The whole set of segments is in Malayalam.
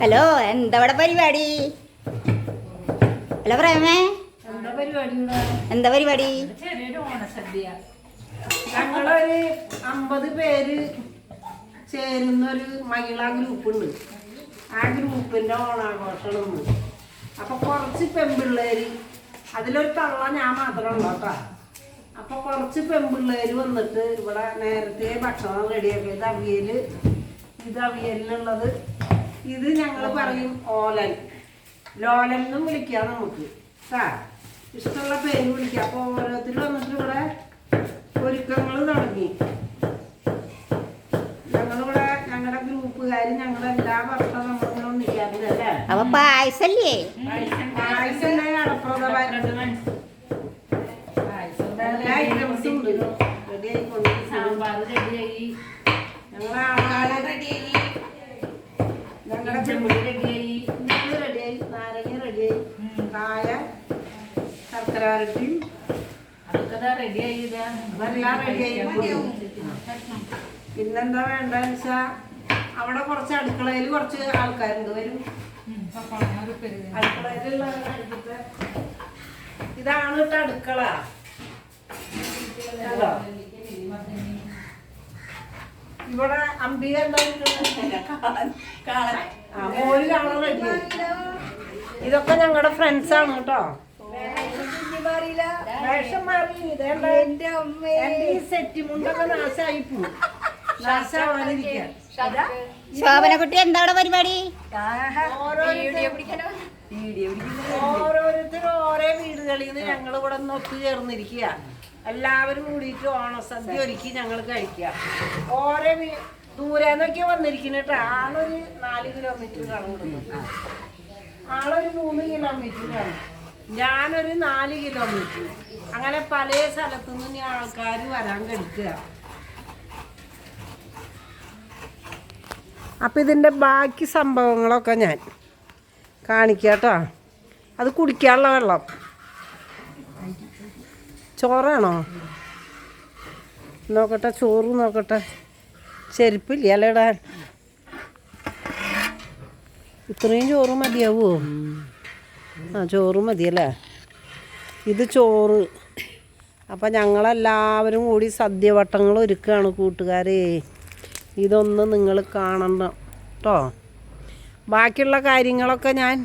ഹലോ എന്താ ഇവിടെ പരിപാടി? ഹലോ പ്രേമേ. എന്താ പരിപാടി ഞങ്ങളൊരു അമ്പത് പേര് ചേരുന്ന ഒരു മഹിളാ ഗ്രൂപ്പ് ഉണ്ട് ആ ഗ്രൂപ്പിന്റെ ഓണാഘോഷമാണ്. അപ്പോൾ അപ്പൊ കുറച്ച് പെൺപിള്ളേര് അതിലൊരു തള്ള ഞാൻ മാത്രം കേട്ടോ. അപ്പൊ കുറച്ച് പെൺപിള്ളേര് വന്നിട്ട് ഇവിടെ നേരത്തെ ഭക്ഷണം റെഡിയാക്കിയത് അവിയൽ ഇത് അവിയലിനുള്ളത് ഇത് ഞങ്ങൾ പറയും ഓലൻ. ലോലൻ എന്നും വിളിക്കാം നമുക്ക്. സാ ഇഷ്ടമുള്ള പേര് വിളിക്കാം. അപ്പൊ ഓരോരുത്തർ വന്നിട്ട് ഇവിടെ ഒരുക്കങ്ങൾ തുടങ്ങി. ഞങ്ങളിവിടെ ഞങ്ങളുടെ ഗ്രൂപ്പുകാർ ഞങ്ങളുടെ എല്ലാ വർഷവും നമ്മളിങ്ങനെ ഒന്നിക്കാറുണ്ട് അല്ലേ? അപ്പൊ പായസല്ലേ? പായസം പായസം ഐറ്റംസും ഉണ്ട്. ശർക്കര വരട്ടി പിന്നെന്താ വേണ്ട വെച്ചാ അവിടെ കുറച്ച് അടുക്കളയിൽ കുറച്ച് ആൾക്കാരുണ്ട്. വരും. അടുക്കളയിലുള്ള ഇതാണ് കേട്ടോ അടുക്കള? ഇവിടെ അമ്പിക എന്താ മോര് കാണാൻ റെഡി ഇതൊക്കെ ഞങ്ങളുടെ ഫ്രണ്ട്സ് ആണ് കേട്ടോ വേഷം മാറി. എന്റെ ഈ സെറ്റ് മുണ്ടൊക്കെ നാശമായി പോകും നാശമാവാതിരിക്കാൻ. ശോഭനക്കുട്ടി എന്താ ഇവിടെ പരിപാടി? ഓരോരുത്തരും. ഓരോ വീടുകളിൽ നിന്ന് ഞങ്ങൾ ഇവിടെ നിന്ന് ഒത്തുചേർന്നിരിക്കുക എല്ലാവരും കൂടിയിട്ട് ഓണസദ്യ ഒരുക്കി ഞങ്ങൾ കഴിക്കുക. ഓരോ വീ ദൂരെന്നൊക്കെ വന്നിരിക്കുന്നിട്ട് ആളൊരു നാല് കിലോമീറ്റർ കാണുന്നു ആളൊരു മൂന്ന് കിലോമീറ്റർ കാണും. ഞാനൊരു നാല് കിലോമീറ്റർ അങ്ങനെ പല സ്ഥലത്തു നിന്ന് ആൾക്കാർ വരാൻ കഴിക്കുക അപ്പം ഇതിന്റെ ബാക്കി സംഭവങ്ങളൊക്കെ ഞാൻ കാണിക്കാം കേട്ടോ. അത് കുടിക്കാനുള്ള വെള്ളം. ചോറാണോ? നോക്കട്ടെ ചോറ് നോക്കട്ടെ. ചെരുപ്പില്ല അല്ലേ ഇടാൻ? ഇത്രയും ചോറ് മതിയാവോ? ആ ചോറ് മതിയല്ലേ? ഇത് ചോറ്. അപ്പം ഞങ്ങളെല്ലാവരും കൂടി സദ്യവട്ടങ്ങൾ ഒരുക്കുകയാണ് കൂട്ടുകാരെ. ഇതൊന്ന് നിങ്ങൾ കാണണം കേട്ടോ ബാക്കിയുള്ള കാര്യങ്ങളൊക്കെ ഞാൻ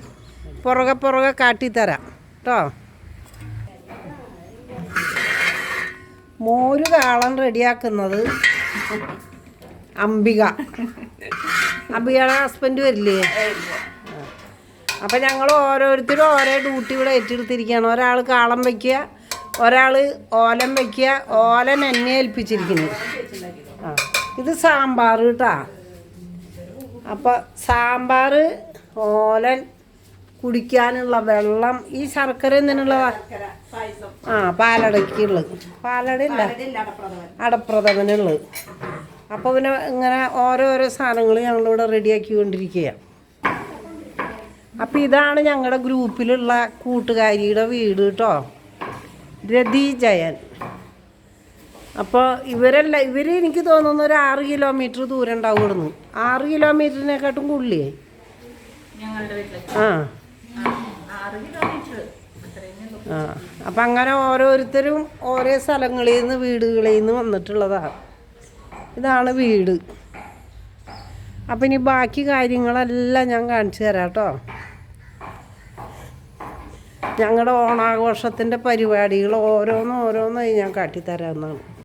പുറകെ പുറകെ കാട്ടിത്തരാം കേട്ടോ മോര് കാളൻ റെഡിയാക്കുന്നത് അംബിക. അംബികയുടെ ഹസ്ബൻഡ് വരില്ലേ? അപ്പം ഞങ്ങൾ ഓരോരുത്തരും ഓരോ ഡ്യൂട്ടി ഇവിടെ ഏറ്റെടുത്തിരിക്കുകയാണ്. ഒരാൾ കാളം വയ്ക്കുക ഒരാൾ ഓലം വയ്ക്കുക ഓലൻ എന്നെ ഏൽപ്പിച്ചിരിക്കുന്നത് ആ ഇത് സാമ്പാർ കേട്ടാ. അപ്പോൾ സാമ്പാർ ഓലൻ കുടിക്കാനുള്ള വെള്ളം ഈ ശർക്കര എന്തിനുള്ളതാ? ആ പാലടയ്ക്കുള്ളത് പാലടയില്ല. അടപ്രഥമനുള്ളത്. അപ്പോൾ പിന്നെ ഇങ്ങനെ ഓരോരോ സാധനങ്ങൾ ഞങ്ങളിവിടെ റെഡിയാക്കിക്കൊണ്ടിരിക്കുക അപ്പം ഇതാണ് ഞങ്ങളുടെ ഗ്രൂപ്പിലുള്ള കൂട്ടുകാരിയുടെ വീട് കേട്ടോ രതി ജയൻ. അപ്പോൾ ഇവരല്ല ഇവർ എനിക്ക് തോന്നുന്നു ഒരു ആറ് കിലോമീറ്റർ ദൂരം ഉണ്ടാവും ഇവിടുന്ന്. ആറ് കിലോമീറ്ററിനെക്കാട്ടും കൂടുതലേ? ആ. ആ അപ്പം അങ്ങനെ ഓരോരുത്തരും ഓരോ സ്ഥലങ്ങളിൽ നിന്ന് വീടുകളിൽ നിന്ന് വന്നിട്ടുള്ളതാണ് ഇതാണ് വീട്. അപ്പം ഇനി ബാക്കി കാര്യങ്ങളെല്ലാം ഞാൻ കാണിച്ചു തരാം കേട്ടോ. ഞങ്ങളുടെ ഓണാഘോഷത്തിന്റെ പരിപാടികൾ ഓരോന്നും ഓരോന്നായി ഞാൻ കാട്ടിത്തരാമെന്നാണ്